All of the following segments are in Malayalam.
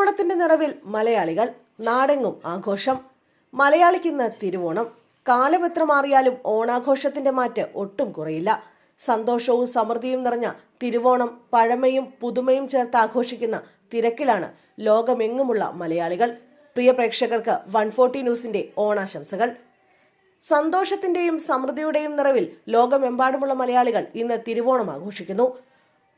തിരുവോണത്തിന്റെ നിറവിൽ മലയാളികൾ നാടെങ്ങും ആഘോഷം. മലയാളിക്കിന്ന് തിരുവോണം. കാലം എത്ര മാറിയാലും ഓണാഘോഷത്തിന്റെ മാറ്റ് ഒട്ടും കുറയില്ല. സന്തോഷവും സമൃദ്ധിയും നിറഞ്ഞ തിരുവോണം പഴമയും പുതുമയും ചേർത്ത് ആഘോഷിക്കുന്ന തിരക്കിലാണ് ലോകമെങ്ങുമുള്ള മലയാളികൾ. പ്രിയ പ്രേക്ഷകർക്ക് വൺ ഫോർട്ടി ന്യൂസിന്റെ ഓണാശംസകൾ. സന്തോഷത്തിന്റെയും സമൃദ്ധിയുടെയും നിറവിൽ ലോകമെമ്പാടുമുള്ള മലയാളികൾ ഇന്ന് തിരുവോണം ആഘോഷിക്കുന്നു.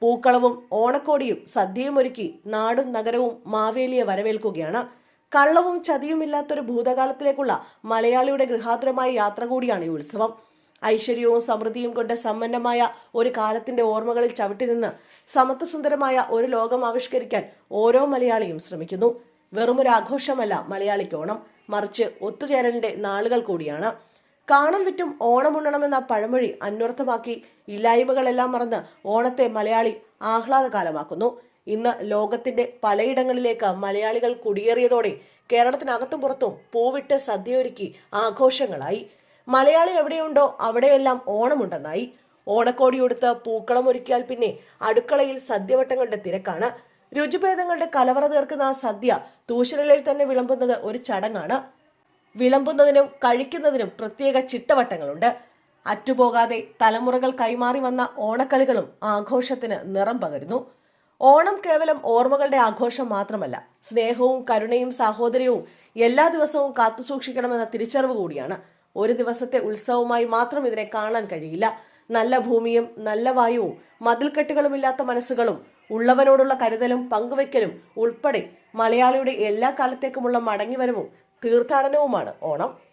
പൂക്കളവും ഓണക്കോടിയും സദ്യയും ഒരുക്കി നാടും നഗരവും മാവേലിയെ വരവേൽക്കുകയാണ്. കള്ളവും ചതിയുമില്ലാത്തൊരു ഭൂതകാലത്തിലേക്കുള്ള മലയാളിയുടെ ഗൃഹാതുരമായ യാത്ര കൂടിയാണ് ഈ ഉത്സവം. ഐശ്വര്യവും സമൃദ്ധിയും കൊണ്ട് സമ്പന്നമായ ഒരു കാലത്തിന്റെ ഓർമ്മകളിൽ ചവിട്ടി നിന്ന് സമത്വസുന്ദരമായ ഒരു ലോകം ആവിഷ്കരിക്കാൻ ഓരോ മലയാളിയും ശ്രമിക്കുന്നു. വെറുമൊരു ആഘോഷമല്ല മലയാളിക്ക് ഓണം. മറിച്ച് ഒത്തുചേരലിന്റെ നാളുകൾ കൂടിയാണ്. കാണം വിറ്റും ഓണമുണ്ണണമെന്ന പഴമൊഴി അന്വർത്ഥമാക്കി ഇല്ലായ്മകളെല്ലാം മറന്ന് ഓണത്തെ മലയാളി ആഹ്ലാദകാലമാക്കുന്നു. ഇന്ന് ലോകത്തിന്റെ പലയിടങ്ങളിലേക്ക് മലയാളികൾ കുടിയേറിയതോടെ കേരളത്തിനകത്തും പുറത്തും പൂവിട്ട് സദ്യയൊരുക്കി ആഘോഷങ്ങളായി. മലയാളി എവിടെയുണ്ടോ അവിടെയെല്ലാം ഓണമുണ്ടെന്നായി. ഓണക്കോടിയെടുത്ത് പൂക്കളം ഒരുക്കിയാൽ പിന്നെ അടുക്കളയിൽ സദ്യവട്ടങ്ങളുടെ തിരക്കാണ്. രുചിഭേദങ്ങളുടെ കലവറ തീർക്കുന്ന സദ്യ തൂശനിലയിൽ തന്നെ വിളമ്പുന്നത് ഒരു ചടങ്ങാണ്. വിളമ്പുന്നതിനും കഴിക്കുന്നതിനും പ്രത്യേക ചിട്ടവട്ടങ്ങളുണ്ട്. അറ്റുപോകാതെ തലമുറകൾ കൈമാറി വന്ന ഓണക്കളികളും ആഘോഷത്തിന് നിറം പകരുന്നു. ഓണം കേവലം ഓർമ്മകളുടെ ആഘോഷം മാത്രമല്ല സ്നേഹവും കരുണയും സാഹോദര്യവും എല്ലാ ദിവസവും കാത്തുസൂക്ഷിക്കണമെന്ന തിരിച്ചറിവ് കൂടിയാണ്. ഒരു ദിവസത്തെ ഉത്സവമായി മാത്രം ഇതിനെ കാണാൻ കഴിയില്ല. നല്ല ഭൂമിയും നല്ല വായുവും മതിൽക്കെട്ടുകളുമില്ലാത്ത മനസ്സുകളും ഉള്ളവനോടുള്ള കരുതലും പങ്കുവയ്ക്കലും ഉൾപ്പെടെ മലയാളിയുടെ എല്ലാ കാലത്തേക്കുമുള്ള മടങ്ങിവരവും തീർത്ഥാടനവുമാണ്. ഓണം